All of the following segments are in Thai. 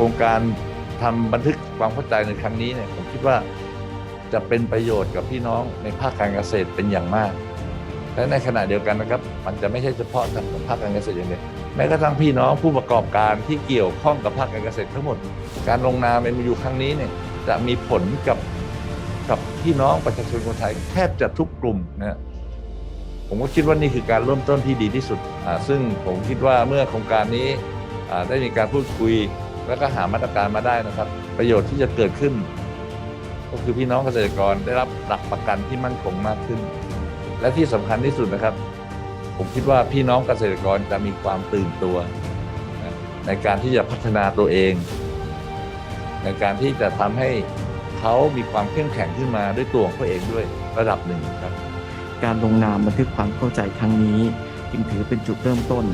ครงการทำบันทึกความเข้าใจในครั้งนี้เนี่ยผมคิดว่าจะเป็นประโยชน์กับพี่น้องในภาคการเกษตรเป็นอย่างมาก และในขณะเดียวกันนะครับ มันจะไม่ใช่เฉพาะกับภาคการเกษตรอย่างเดียวแม้กระทั่งพี่น้องผู้ประกอบการที่เกี่ยวข้องกับภาคการเกษตรทั้งหมด การลงนามเอ็มยูครั้งนี้เนี่ยจะมีผลกับกับพี่น้องประชาชนคนไทยแทบจะทุกกลุ่มนะผมก็คิดว่านี่คือการเริ่มต้นที่ดีที่สุด ซึ่งผมคิดว่าเมื่อโครงการนี้ได้มีการพูดคุย แล้วก็หามาตรการมาได้นะครับ ประโยชน์ที่จะเกิดขึ้น ก็คือพี่น้องเกษตรกรได้รับหลักประกันที่มั่นคงมากขึ้น และที่สำคัญที่สุดนะครับ ผมคิดว่าพี่น้องเกษตรกรจะมีความตื่นตัว ในการที่จะพัฒนาตัวเอง ในการที่จะทำให้เขามีความเข้มแข็งขึ้นมาด้วยตัวของเขาเองด้วยระดับหนึ่งครับ การลงนามบันทึกความเข้าใจครั้งนี้จึงถือเป็นจุดเริ่มต้น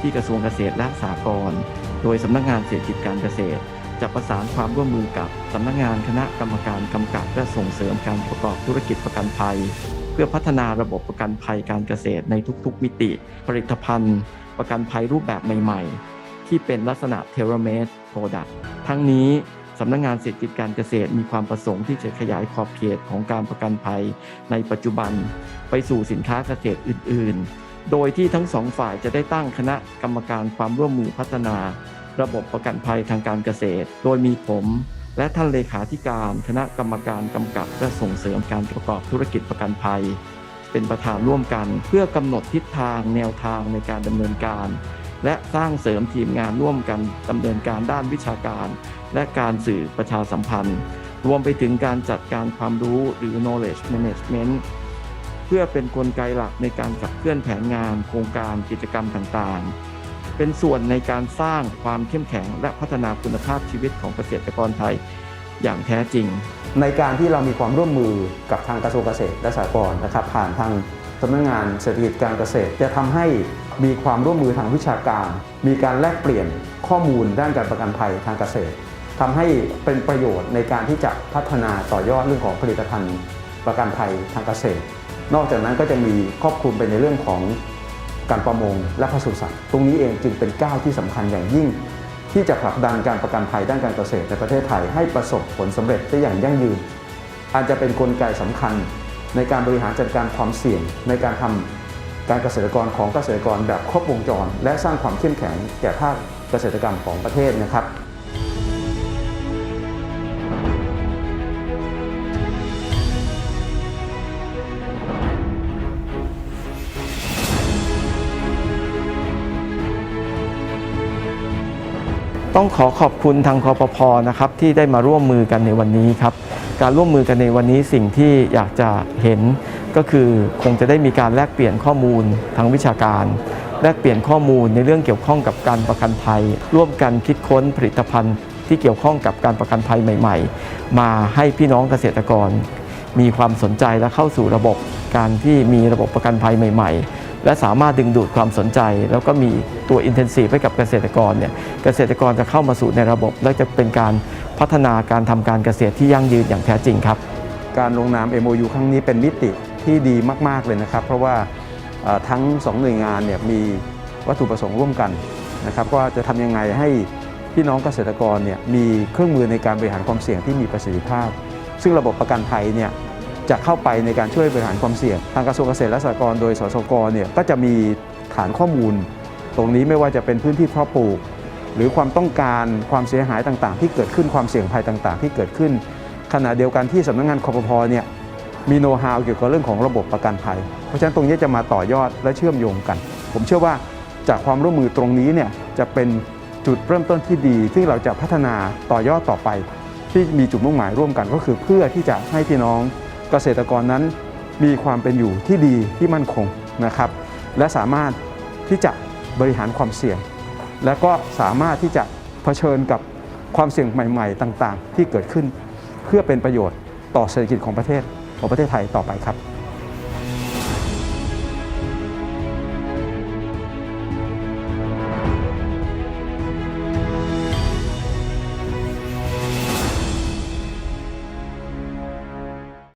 ที่กระทรวงเกษตรและสหกรณ์โดยสำนักงานเศรษฐกิจการเกษตร จะประสานความร่วมมือกับสำนักงานคณะกรรมการกำกับและส่งเสริมการประกอบธุรกิจประกันภัย เพื่อพัฒนาระบบประกันภัยการเกษตรในทุกๆ มิติ ผลิตภัณฑ์ ประกันภัยรูปแบบใหม่ ๆ ที่เป็นลักษณะ t a i l o r made product ทั้งนี้สำนักงานเศรษฐกิจการเกษตรมีความประสงค์ที่จะขยายขอบเขตของการประกันภัยในปัจจุบัน ไปสู่สินค้าเกษตรอื่น ๆ โดยที่ทั้งสองฝ่ายจะได้ตั้งคณะกรรมการความร่วมมือพัฒนา ระบบประกันภัยทางการเกษตร โดยมีผม และท่านเลขาธิการคณะกรรมการกำกับและส่งเสริมการประกอบธุรกิจประกันภัย เป็นประธานร่วมกัน เพื่อกำหนดทิศทางแนวทางในการดำเนินการ และสร้างเสริมทีมงานร่วมกันดำเนินการด้านวิชาการ และการสื่อประชาสัมพันธ์ รวมไปถึงการจัดการความรู้หรือ knowledge management พื่อเป็นนกลไกหลักในการขับเคลื่อนแผนงาน โครงการกิจกรรมต่างๆ เป็นส่วนในการสร้างความเข้มแข็งและพัฒนาคุณภาพชีวิตของเกษตรกรไทยอย่างแท้จริง ในการที่เรามีความร่วมมือกับทางกระทรวงเกษตรและสหกรณ์นะครับ ผ่านทางสำนักงานเศรษฐกิจการเกษตร จะทำให้มีความร่วมมือทางวิชาการ มีการแลกเปลี่ยนข้อมูลด้านการประกันภัยทางเกษตรทำให้เป็นประโยชน์ในการที่จะพัฒนาต่อยอดเรื่องของผลิตภัณฑ์ประกันภัยทางเกษตร นอกจากนั้นก็จะมีครอบคลุมไปในเรื่องของการประมงและปศุสัตว์ตรงนี้เองจึงเป็นก้าวที่สำคัญอย่างยิ่ง ที่จะผลักดันการประกันภัยด้านการเกษตรในประเทศไทยให้ประสบผลสำเร็จได้อย่างยั่งยืน อาจจะเป็นนกลไกสำคัญ ในการบริหารจัดการความเสี่ยง ในการทำการเกษตรกรของเกษตรกรแบบครบวงจร และสร้างความเข้มแข็งแก่ภาคเกษตรกรรมของประเทศนะครับ ต้องขอขอบคุณทางคอปพนะครับที่ได้มาร่วมมือกันในวันนี้ครับการร่วมมือกันในวันนี้สิ่งที่อยากจะเห็นก็คือคงจะได้มีการแลกเปลี่ยนข้อมูลทางวิชาการ แลกเปลี่ยนข้อมูลในเรื่องเกี่ยวข้องกับการประกันภัย ร่วมกันคิดค้นผลิตภัณฑ์ที่เกี่ยวข้องกับการประกันภัยใหม่ ๆ มาให้พี่น้องเกษตรกร มีความสนใจและเข้าสู่ระบบการที่มีระบบประกันภัยใหม่ ๆ และสามารถดึงดูดความสนใจ แล้วก็มีตัว intensive ให้กับเกษตรกรเนี่ยเกษตรกรจะเข้ามาสู่ในระบบ และจะเป็นการพัฒนาการทำการเกษตรที่ยั่งยืนอย่างแท้จริงครับ การลงนาม MOU ครั้งนี้เป็นมิติที่ดีมาก ๆ เลยนะครับ เพราะว่าทั้งสองหน่วยงานเนี่ยมีวัตถุประสงค์ร่วมกันนะครับว่าจะทำยังไงให้พี่น้องเกษตรกรเนี่ยมีเครื่องมือในการบริหารความเสี่ยงที่มีประสิทธิภาพ ซึ่งระบบประกันภัยเนี่ย จะเข้าไปในการช่วยบริหารความเสี่ยง ทางกระทรวงเกษตรและสหกรณ์โดยสสกเนี่ยก็จะมีฐานข้อมูล ตรงนี้ไม่ว่าจะเป็นพื้นที่เพาะปลูก หรือความต้องการความเสียหายต่างๆ ที่เกิดขึ้นความเสี่ยงภัยต่างๆ ที่เกิดขึ้น ขณะเดียวกันที่สำนักงานคอปพเนี่ยมีโน้ตฮาวเกี่ยวกับเรื่องของระบบประกันภัย เพราะฉะนั้นตรงนี้จะมาต่อยอดและเชื่อมโยงกัน ผมเชื่อว่าจากความร่วมมือตรงนี้เนี่ยจะเป็นจุดเริ่มต้นที่ดีที่งเราจะพัฒนาต่อยอดต่อไป ที่มีจุดมุ่งหมายร่วมกันก็คือเพื่อที่จะให้พี่น้อง เกษตรกรนั้นมีความเป็นอยู่ที่ดีที่มั่นคงนะครับ และสามารถที่จะบริหารความเสี่ยง และก็สามารถที่จะเผชิญกับความเสี่ยงใหม่ ๆ ต่าง ๆ ที่เกิดขึ้น เพื่อเป็นประโยชน์ต่อเศรษฐกิจของประเทศของประเทศไทยต่อไปครับ